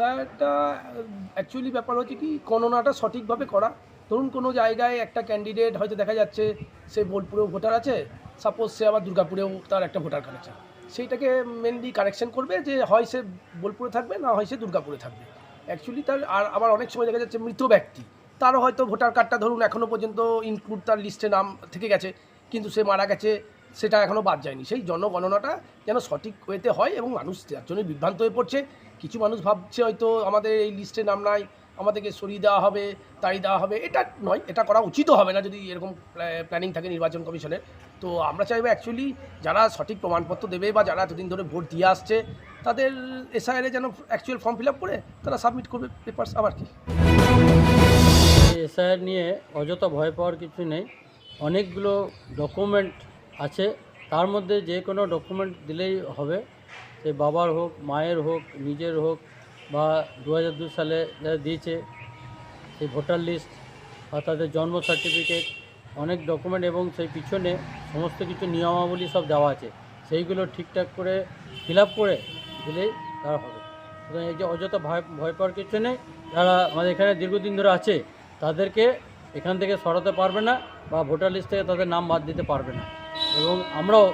এসআইআরটা actually ব্যাপার হচ্ছে কি গণনাটা সঠিকভাবে করা। ধরুন কোনো জায়গায় একটা ক্যান্ডিডেট হয়তো দেখা যাচ্ছে, সে বোলপুরেও ভোটার আছে সাপোজ সে আবার দুর্গাপুরেও তার একটা ভোটার কার্ড আছে। সেইটাকে মেনলি কারেকশন করবে যে হয় সে বোলপুরে থাকবে, না হয় সে দুর্গাপুরে থাকবে। অ্যাকচুয়ালি তার, আর আবার অনেক সময় দেখা যাচ্ছে মৃত ব্যক্তি, তারও হয়তো ভোটার কার্ডটা ধরুন এখনও পর্যন্ত ইনক্লুড তার লিস্টে নাম থেকে গেছে, কিন্তু সে মারা গেছে, সেটা এখনও বাদ যায়নি। সেই জনগণনাটা যেন সঠিক ওয়েতে হয় এবং মানুষ তার জন্য বিভ্রান্ত হয়ে পড়ছে কিছু মানুষ ভাবছে হয়তো আমাদের এই লিস্টে নাম নাই, আমাদেরকে সরিয়ে দেওয়া হবে তাই দেওয়া হবে। এটা নয়, এটা করা উচিতও হবে না যদি এরকম প্ল্যানিং থাকে নির্বাচন কমিশনের তো আমরা চাইব অ্যাকচুয়ালি যারা সঠিক প্রমাণপত্র দেবে বা যারা এতদিন ধরে ভোট দিয়ে আসছে, তাদের এসআইআরে যেন অ্যাকচুয়াল ফর্ম ফিল করে তারা সাবমিট করবে পেপার্স আবার কি? এসআইআর নিয়ে অযথা ভয় পাওয়ার কিছু নেই। অনেকগুলো ডকুমেন্ট আছে। তার মধ্যে যে কোনো ডকুমেন্ট দিলেই হবে। সে বাবার হোক, মায়ের হোক, নিজের হোক বা দু সালে যারা দিয়েছে, সেই ভোটার লিস্ট বা তাদের জন্ম সার্টিফিকেট অনেক ডকুমেন্ট এবং সেই পিছনে সমস্ত কিছু নিয়মাবলী সব দেওয়া আছে। সেইগুলো ঠিকঠাক করে ফিল করে দিলেই তার হবে। সুতরাং এই যে অযথা ভয় ভয় পাওয়ার কিছু নেই। যারা আমাদের এখানে দীর্ঘদিন ধরে আছে, তাদেরকে এখান থেকে সরাতে পারবে না বা ভোটার লিস্ট থেকে তাদের নাম বাদ দিতে পারবে না। এবং আমরাও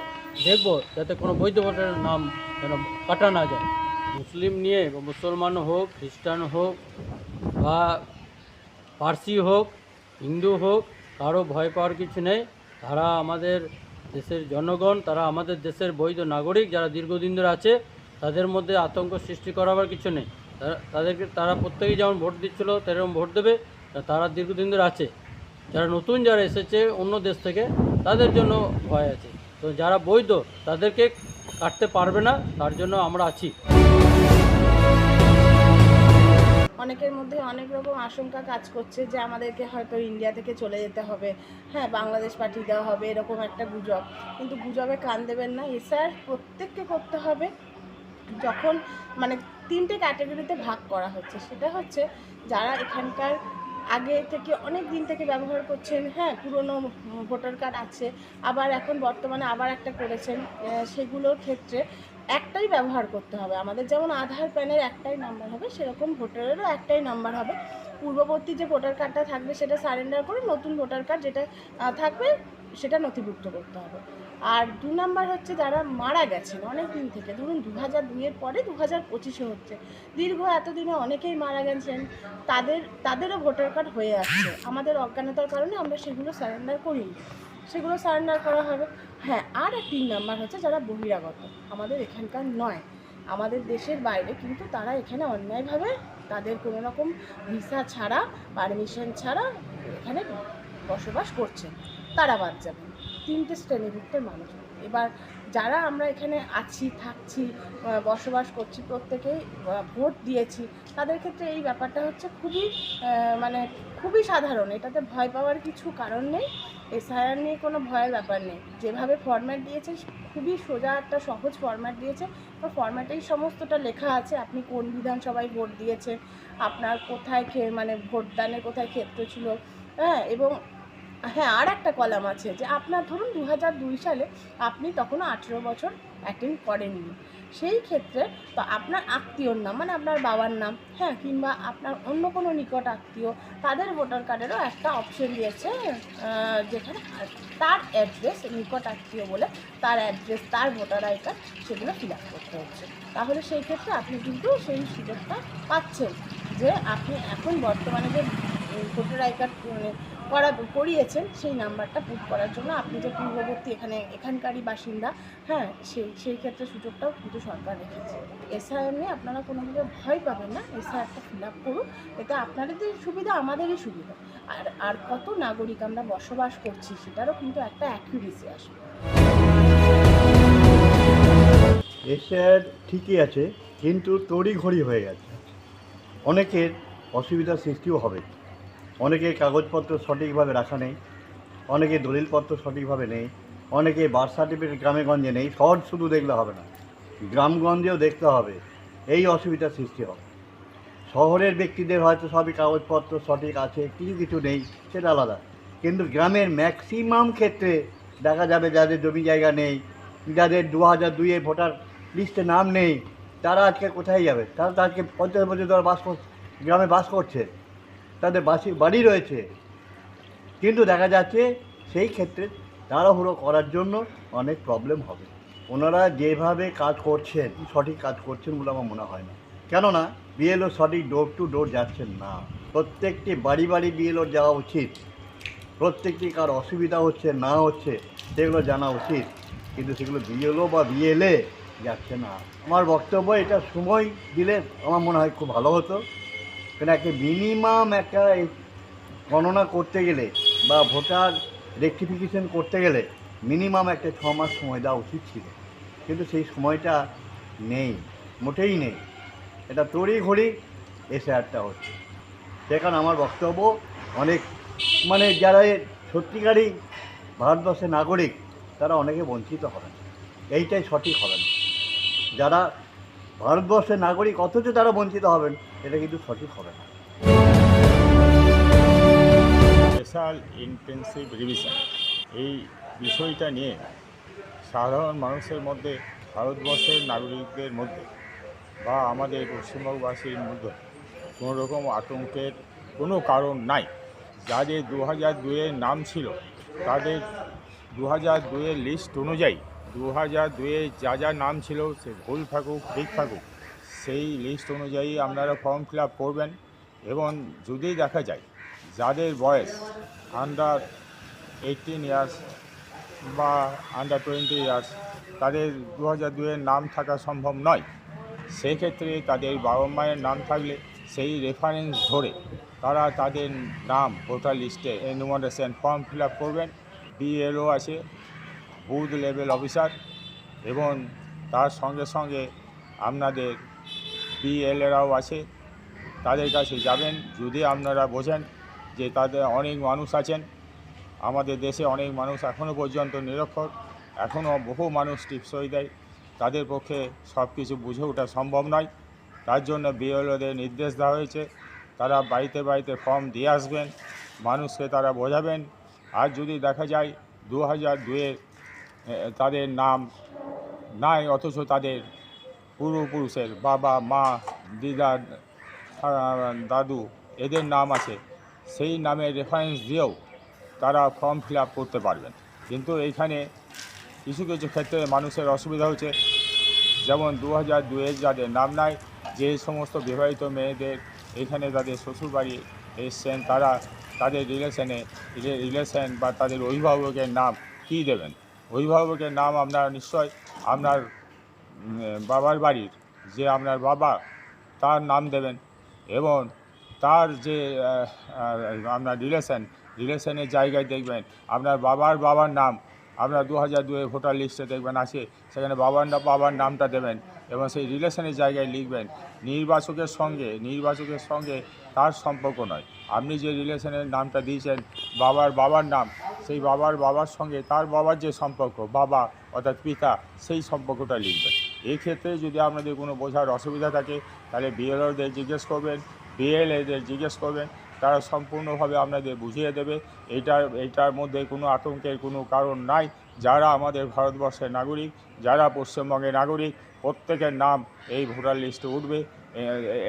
দেখব যাতে কোনো বৈধ ভোটারের নাম যেন কাটা না যায়। মুসলিম নিয়ে মুসলমান হোক, খ্রিস্টান হোক বা পার্সি হোক, হিন্দু হোক, কারও ভয় পাওয়ার কিছু নেই। তারা আমাদের দেশের জনগণ, তারা আমাদের দেশের বৈধ নাগরিক যারা দীর্ঘদিন ধরে আছে, তাদের মধ্যে আতঙ্ক সৃষ্টি করাবার কিছু নেই। তারা- তাদেরকে, তারা প্রত্যেকেই যেমন ভোট দিচ্ছিল, তেরকম ভোট দেবে তারা দীর্ঘদিন ধরে আছে। যারা নতুন যারা এসেছে অন্য দেশ থেকে, তাদের জন্য ভয় আছে। তো যারা বৈধ, তাদেরকে কাটতে পারবে না, তার জন্য আমরা আছি। অনেকের মধ্যে অনেক রকম আশঙ্কা কাজ করছে যে আমাদেরকে হয়তো ইন্ডিয়া থেকে চলে যেতে হবে। হ্যাঁ বাংলাদেশ পাঠিয়ে দেওয়া হবে, এরকম একটা গুজব। কিন্তু গুজবে কান দেবেন না। এসআর প্রত্যেককে করতে হবে। যখন মানে তিনটে ক্যাটাগরিতে ভাগ করা হচ্ছে, সেটা হচ্ছে যারা এখানকার আগে থেকে অনেক দিন থেকে ব্যবহার করছেন হ্যাঁ পুরনো ভোটার কার্ড আছে, আবার এখন বর্তমানে আবার একটা করেছেন সেগুলোর ক্ষেত্রে একটাই ব্যবহার করতে হবে। আমাদের যেমন আধার প্যানের একটাই নাম্বার হবে, সেরকম ভোটারেরও একটাই নাম্বার হবে। পূর্ববর্তী যে ভোটার কার্ডটা থাকবে, সেটা সারেন্ডার করে নতুন ভোটার কার্ড যেটা থাকবে, সেটা নথিভুক্ত করতে হবে। আর দু নাম্বার হচ্ছে যারা মারা গেছেন, অনেক দিন থেকে। ধরুন দু হাজার দুইয়ের পরে দু হাজার পঁচিশে হচ্ছে। দীর্ঘ এতদিনে অনেকেই মারা গেছেন, তাদের, তাদেরও ভোটার কার্ড হয়ে আসছে আমাদের অজ্ঞানতার কারণে আমরা সেগুলো সারেন্ডার করিনি। সেগুলো সারেন্ডার করা হবে। হ্যাঁ আর এক তিন নাম্বার হচ্ছে যারা বহিরাগত। আমাদের এখানকার নয়। আমাদের দেশের বাইরে কিন্তু তারা এখানে অন্যায়ভাবে তাদের কোনো রকম ভিসা ছাড়া, পারমিশন ছাড়া এখানে বসবাস করছে তারা বাদ যাবেন। তিনটে শ্রেণীভুক্তের মানুষ এবার যারা আমরা এখানে আছি, থাকছি বসবাস করছি প্রত্যেকেই ভোট দিয়েছি, তাদের ক্ষেত্রে এই ব্যাপারটা হচ্ছে খুবই মানে খুবই সাধারণ। এটাতে ভয় পাওয়ার কিছু কারণ নেই। এসআইআর নিয়ে কোনো ভয়ের ব্যাপার নেই। যেভাবে ফরম্যাট দিয়েছে, খুবই সোজা একটা সহজ ফরম্যাট দিয়েছে। তো ফরম্যাটেই সমস্তটা লেখা আছে, আপনি কোন বিধানসভায় ভোট দিয়েছেন, আপনার কোথায় খে- মানে ভোটদানের কোথায় ক্ষেত্র ছিল হ্যাঁ এবং হ্যাঁ আর একটা কলাম আছে যে আপনার ধরুন দু হাজার দুই সালে আপনি তখনও আঠেরো বছর অ্যাটেন্ড করেননি। সেই ক্ষেত্রে তো আপনার আত্মীয়র নাম মানে আপনার বাবার নাম হ্যাঁ কিংবা আপনার অন্য কোনো নিকট আত্মীয়, তাদের ভোটার কার্ডেরও একটা অপশন দিয়েছে যেখানে তার অ্যাড্রেস নিকট আত্মীয় বলে তার অ্যাড্রেস তার ভোটার আই কার্ড সেগুলো ফিল আপ করতে হচ্ছে। তাহলে সেই ক্ষেত্রে আপনি কিন্তু সেই সুযোগটা পাচ্ছেন যে আপনি এখন বর্তমানে যে ভোটার আই কার্ড মানে করা, করিয়েছেন, সেই নাম্বারটা পুট করার জন্য। আপনি যে পূর্ববর্তী এখানে, এখানকারই বাসিন্দা হ্যাঁ সেই সেই ক্ষেত্রে সুযোগটাও কিন্তু সরকার রেখেছে। এসআইআর নিয়ে আপনারা কোনোভাবে ভয় পাবেন না। এসআইআরটা ফিল আপ করুন। এতে আপনাদেরই সুবিধা, আমাদেরই সুবিধা। আর আর কত নাগরিক আমরা বসবাস করছি, সেটারও কিন্তু একটা অ্যাকিউরেসি আসবে। এসআর ঠিকই আছে, কিন্তু তড়িঘড়ি হয়ে গেছে। অনেকের অসুবিধার সৃষ্টিও হবে। অনেকের কাগজপত্র সঠিকভাবে রাখা নেই অনেকে দলিলপত্র সঠিকভাবে নেই অনেকে বার্থ সার্টিফিকেট গ্রামে গঞ্জে নেই শহর শুধু দেখলে হবে না। গ্রামগঞ্জেও দেখতে হবে, এই অসুবিধার সৃষ্টি হবে। শহরের ব্যক্তিদের হয়তো সবই কাগজপত্র সঠিক আছে, কিছু কিছু নেই, সেটা আলাদা। কিন্তু গ্রামের ম্যাক্সিমাম ক্ষেত্রে দেখা যাবে যাদের জমি জায়গা নেই, যাদের দু হাজার দুইয়ে ভোটার লিস্টে নাম নেই, তারা আজকে কোথায় যাবে? তারা তো আজকে পঞ্চাশ বছর ধরে বাস গ্রামে বাস করছে। তাদের বাসি বাড়ি রয়েছে। কিন্তু দেখা যাচ্ছে সেই ক্ষেত্রে তাড়াহুড়ো করার জন্য অনেক প্রবলেম হবে। ওনারা যেভাবে কাজ করছেন, সঠিক কাজ করছেন বলে আমার মনে হয় না। কেননা বিএলও সঠিক ডোর টু ডোর যাচ্ছেন না। প্রত্যেকটি বাড়ি বাড়ি বিএলও যাওয়া উচিত। প্রত্যেকটি কার অসুবিধা হচ্ছে, না হচ্ছে, সেগুলো জানা উচিত। কিন্তু সেগুলো বিএলও বা বিএলএ যাচ্ছে না। আমার বক্তব্য এটা সময় দিলে আমার মনে হয় খুব ভালো হতো। কারণ একটা মিনিমাম একটা গণনা করতে গেলে বা ভোটার রেকটিফিকেশন করতে গেলে মিনিমাম একটা ছ মাস সময় দেওয়া উচিত ছিল। কিন্তু সেই সময়টা নেই, মোটেই নেই। এটা তড়ি ঘড়ি এসে এসআরটা হচ্ছে সেখানে আমার বক্তব্য অনেক মানে যারা সত্যিকারই ভারতবর্ষের নাগরিক, তারা অনেকে বঞ্চিত হবেন। এইটাই সঠিক হবে না যারা ভারতবর্ষের নাগরিক অথচ তারা বঞ্চিত হবেন, এটা কিন্তু সঠিক হবে না। Special intensive revision. এই বিষয়টা নিয়ে সাধারণ মানুষের মধ্যে, ভারতবর্ষের নাগরিকদের মধ্যে বা আমাদের পশ্চিমবঙ্গবাসীর মধ্যে কোনো রকম আতঙ্কের কোনো কারণ নাই। যাদের দু হাজার দুয়ের নাম ছিল, তাদের দু হাজার দুয়ের লিস্ট অনুযায়ী দু হাজার দুয়ে যা যা নাম ছিল সে ভুল থাকুক, ঠিক থাকুক, সেই লিস্ট অনুযায়ী আপনারা ফর্ম ফিল করবেন এবং যদি দেখা যায় যাদের বয়স আন্ডার এইটিন ইয়ার্স বা আন্ডার টোয়েন্টি ইয়ার্স তাদের দু হাজার দুয়ের নাম থাকা সম্ভব নয়। সেক্ষেত্রে তাদের বাবা মায়ের নাম থাকলে সেই রেফারেন্স ধরে তারা তাদের নাম ভোটার লিস্টে এনুমারেশন ফর্ম ফিল করবেন। বিএলও আছে বুথ লেভেল অফিসার এবং তার সঙ্গে সঙ্গে আপনাদের বিএলএরাও আছে, তাদের কাছে যাবেন। যদি আপনারা বোঝেন যে তাদের অনেক মানুষ আছেন, আমাদের দেশে অনেক মানুষ এখনও পর্যন্ত নিরক্ষর এখনও বহু মানুষ টিপসই দেয়। তাদের পক্ষে সব কিছু বুঝে ওঠা সম্ভব নয়। তার জন্য বিএলওদের নির্দেশ দেওয়া হয়েছে, তারা বাড়িতে বাড়িতে ফর্ম দিয়ে আসবেন, মানুষকে তারা বোঝাবেন। আর যদি দেখা যায় দু হাজার দুয়ে তাদের নাম নাই, অথচ তাদের পূর্বপুরুষের বাবা, মা, দিদা দাদু, এদের নাম আছে। সেই নামের রেফারেন্স দিয়েও তারা ফর্ম ফিল করতে পারবেন। কিন্তু এইখানে কিছু কিছু ক্ষেত্রে মানুষের অসুবিধা হচ্ছে। যেমন দু হাজার দুয়ের যাদের নাম নাই, যে সমস্ত বিবাহিত মেয়েদের এখানে তাদের শ্বশুরবাড়ি এসছেন, তারা তাদের রিলেশনে রিলেশন বা তাদের অভিভাবকের নাম কী দেবেন? অভিভাবকের নাম আপনার নিশ্চয় আপনার বাবার বাড়ির যে আপনার বাবা, তার নাম দেবেন এবং তার যে আপনার রিলেশন রিলেশনের জায়গায় দেখবেন আপনার বাবার বাবার নাম আপনার দু হাজার দুয়ে ভোটার লিস্টে দেখবেন আছে, সেখানে বাবার বাবার নামটা দেবেন এবং সেই রিলেশনের জায়গায় লিখবেন নির্বাচকের সঙ্গে নির্বাচকের সঙ্গে তার সম্পর্ক নয়। আপনি যে রিলেশনের নামটা দিয়েছেন, বাবার বাবার নাম সেই বাবার বাবার সঙ্গে তার বাবার যে সম্পর্ক, বাবা অর্থাৎ পিতা, সেই সম্পর্কটা লিখবেন এই ক্ষেত্রে যদি আপনাদের কোনো বোঝার অসুবিধা থাকে, তাহলে বিএলওদের জিজ্ঞেস করবেন বিএলএদের জিজ্ঞেস করবেন, তারা সম্পূর্ণভাবে আপনাদের বুঝিয়ে দেবে। এইটার এইটার মধ্যে কোনো আতঙ্কের কোনো কারণ নাই। যারা আমাদের ভারতবর্ষের নাগরিক, যারা পশ্চিমবঙ্গের নাগরিক, প্রত্যেকের নাম এই ভোটার লিস্টে উঠবে।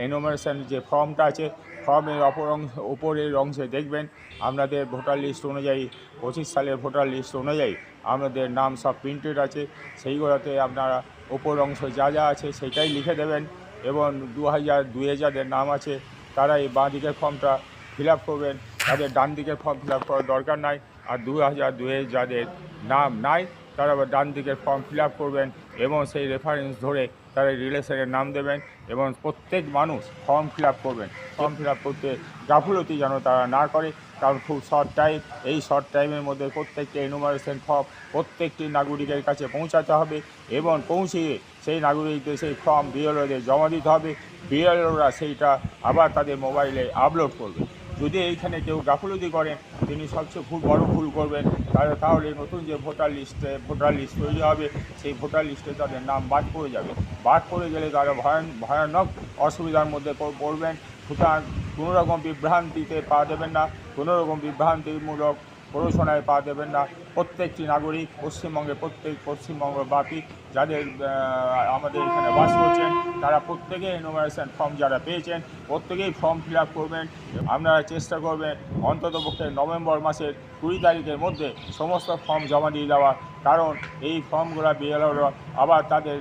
এনোমেশন যে ফর্মটা আছে ফর্মের অপর অংশ ওপরের অংশে দেখবেন আপনাদের ভোটার লিস্ট অনুযায়ী, পঁচিশ সালের ভোটার লিস্ট অনুযায়ী আপনাদের নাম সব প্রিন্টেড আছে। সেইগুলোতে আপনারা ওপর অংশ যা যা আছে সেটাই লিখে দেবেন এবং দু হাজার দুয়ে যাদের নাম আছে তারা এই বাঁ দিকের ফর্মটা ফিল করবেন। তাদের ডান দিকের ফর্ম ফিল করার দরকার নাই। আর দু হাজার দুয়ে যাদের নাম নাই, তারা ডান দিকের ফর্ম ফিল করবেন। এবং সেই রেফারেন্স ধরে তারা রিলেশনের নাম দেবেন এবং প্রত্যেক মানুষ ফর্ম ফিল আপ করবেন। ফর্ম ফিল আপ করতে গাফুলতি যেন তারা না করে, কারণ খুব শর্ট টাইম এই শর্ট টাইমের মধ্যে প্রত্যেকটি এনুমারেশন ফর্ম প্রত্যেকটি নাগরিকের কাছে পৌঁছাতে হবে এবং পৌঁছিয়ে সেই নাগরিকদের সেই ফর্ম বিএলওদের জমা দিতে হবে। বিএলওরা সেইটা আবার তাদের মোবাইলে আপলোড করবে। যদি এইখানে কেউ গাফলতি করেন তিনি সবচেয়ে খুব বড় ভুল করবেন। তাহলে তাহলে নতুন যে ভোটার লিস্টে, ভোটার লিস্ট তৈরি হবে, সেই ভোটার লিস্টে তাদের নাম বাদ পড়ে যাবে। বাদ পড়ে গেলে তারা ভয়ান, ভয়ানক অসুবিধার মধ্যে পড়বেন। সুতরাং কোনোরকম বিভ্রান্তিতে পা দেবেন না। কোনোরকম বিভ্রান্তিমূলক প্ররোচনায় পা দেবেন না। প্রত্যেকটি নাগরিক, পশ্চিমবঙ্গে প্রত্যেক পশ্চিমবঙ্গব্যাপী যাদের আমাদের এখানে বাস করছেন, তারা প্রত্যেকে এনোমিনেশন ফর্ম যারা পেয়েছেন, প্রত্যেকেই ফর্ম ফিল করবেন। আপনারা চেষ্টা করবেন অন্ততপক্ষে নভেম্বর মাসের কুড়ি তারিখের মধ্যে সমস্ত ফর্ম জমা দিয়ে দেওয়া কারণ এই ফর্মগুলো বিএলওরা আবার তাদের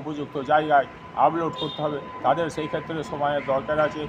উপযুক্ত জায়গায় আপলোড করতে হবে। তাদের সেই ক্ষেত্রে সময়ের দরকার আছে।